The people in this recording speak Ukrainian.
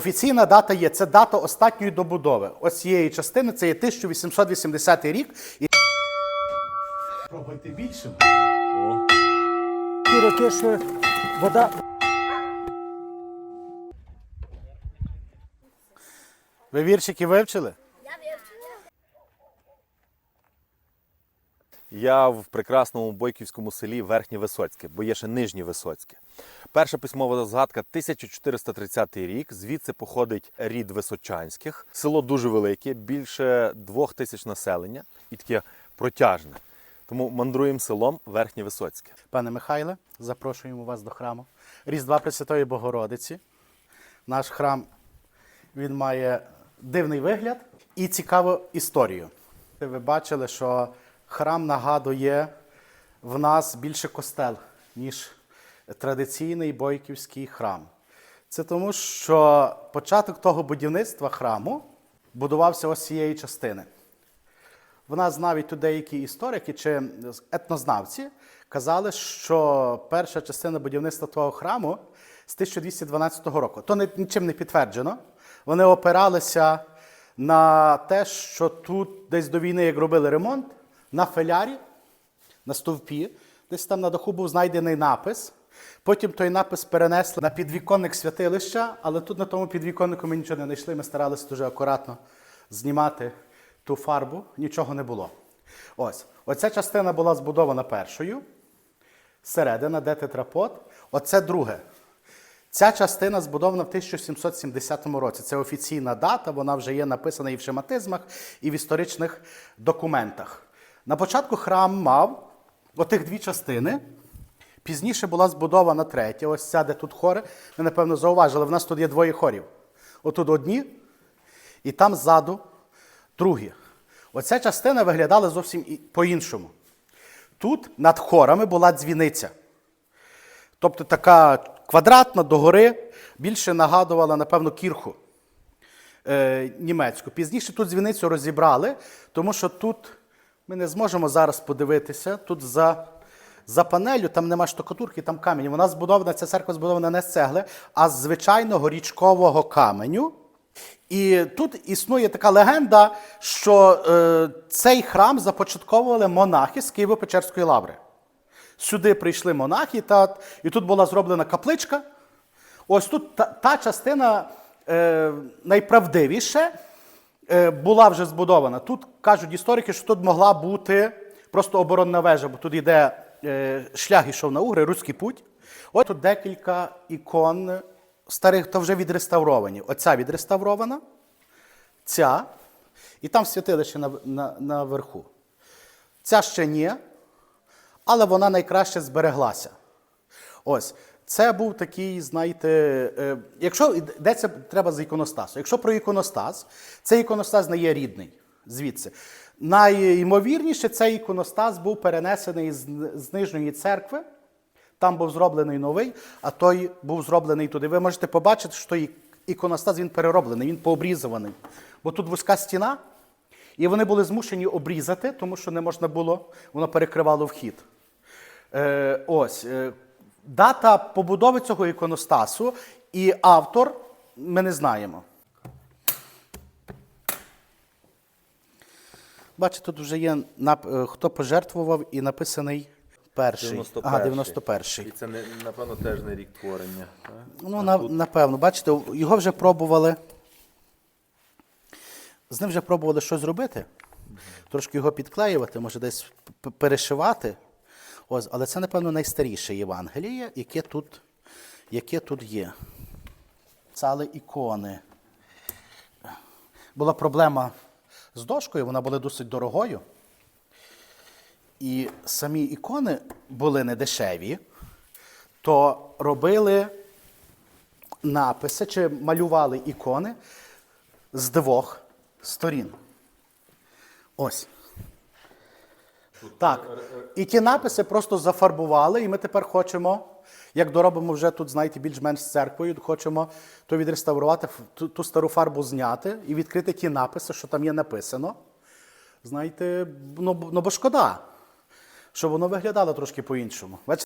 Офіційна дата є. Це дата останньої добудови. Ось цієї частини це є 1880 рік. І... Пробуйте більше. Ті роки, що вода Ви віршики вивчили? Я в прекрасному бойківському селі Верхнє Висоцьке, бо є ще Нижнє Висоцьке. Перша письмова згадка 1430 рік. Звідси походить рід Височанських. Село дуже велике, більше двох тисяч населення і таке протяжне. Тому мандруємо селом Верхнє Висоцьке. Пане Михайле, запрошуємо вас до храму. Різдва Пресвятої Богородиці. Наш храм він має дивний вигляд і цікаву історію. Ви бачили, що храм нагадує в нас більше костел, ніж традиційний бойківський храм. Це тому, що початок того будівництва храму будувався ось цієї частини. В нас навіть тут деякі історики чи етнознавці казали, що перша частина будівництва того храму з 1212 року. То нічим не підтверджено. Вони опиралися на те, що тут десь до війни, як робили ремонт, на фелярі, на стовпі, десь там на даху був знайдений напис. Потім той напис перенесли на підвіконник святилища, але тут на тому підвіконнику ми нічого не знайшли. Ми старалися дуже акуратно знімати ту фарбу, нічого не було. Ось, оця частина була збудована першою, середина, де тетрапод. Оце друге. Ця частина збудована в 1770 році. Це офіційна дата, вона вже є написана і в шематизмах, і в історичних документах. На початку храм мав отих дві частини. Пізніше була збудована третя. Ось ця, де тут хори. Ви, напевно, зауважили, в нас тут є двоє хорів. Отут одні, і там ззаду другі. Оця частина виглядала зовсім по-іншому. Тут над хорами була дзвіниця. Тобто така квадратна догори, більше нагадувала, напевно, кірху е, німецьку. Пізніше тут дзвіницю розібрали, тому що тут ми не зможемо зараз подивитися. Тут за, за панелю там нема штукатурки, там камінь. Вона збудована, ця церква збудована не з цегли, а з звичайного річкового каменю. І тут існує така легенда, що е, цей храм започатковували монахи з Києво-Печерської лаври. Сюди прийшли монахи, та, і тут була зроблена капличка. Ось тут та, та частина е, найправдивіше була вже збудована. Тут кажуть історики, що тут могла бути просто оборонна вежа, бо тут йде е, шлях ішов на Угри, Руський путь. Ось тут декілька ікон старих, то вже відреставровані. Оця відреставрована, ця, і там святилище на, на, наверху. Ця ще ні, але вона найкраще збереглася. Ось. Це був такий, знаєте, е, якщо йдеться треба з іконостасу. Якщо про іконостас, цей іконостас не є рідний звідси. Найімовірніше, цей іконостас був перенесений з, Нижньої церкви. Там був зроблений новий, а той був зроблений туди. Ви можете побачити, що іконостас він перероблений, він пообрізуваний. Бо тут вузька стіна, і вони були змушені обрізати, тому що не можна було, воно перекривало вхід. Е, ось. Дата побудови цього іконостасу і автор ми не знаємо. Бачите, тут вже є е, хто пожертвував і написаний перший. Ага, 91-й. І це, напевно, теж не рік творення. Ну, на, напевно, бачите, його вже пробували. З ним вже пробували щось зробити. Трошки його підклеювати, може десь перешивати. Ось, але це, напевно, найстаріше Євангеліє, яке тут, яке тут є. Цали ікони. Була проблема з дошкою, вона була досить дорогою. І самі ікони були не дешеві, то робили написи чи малювали ікони з двох сторін. Ось. Так. І ті написи просто зафарбували, і ми тепер хочемо, як доробимо вже тут, знаєте, більш-менш з церквою, хочемо то відреставрувати, ту, ту стару фарбу зняти і відкрити ті написи, що там є написано. Знаєте, ну, ну бо шкода, щоб воно виглядало трошки по-іншому.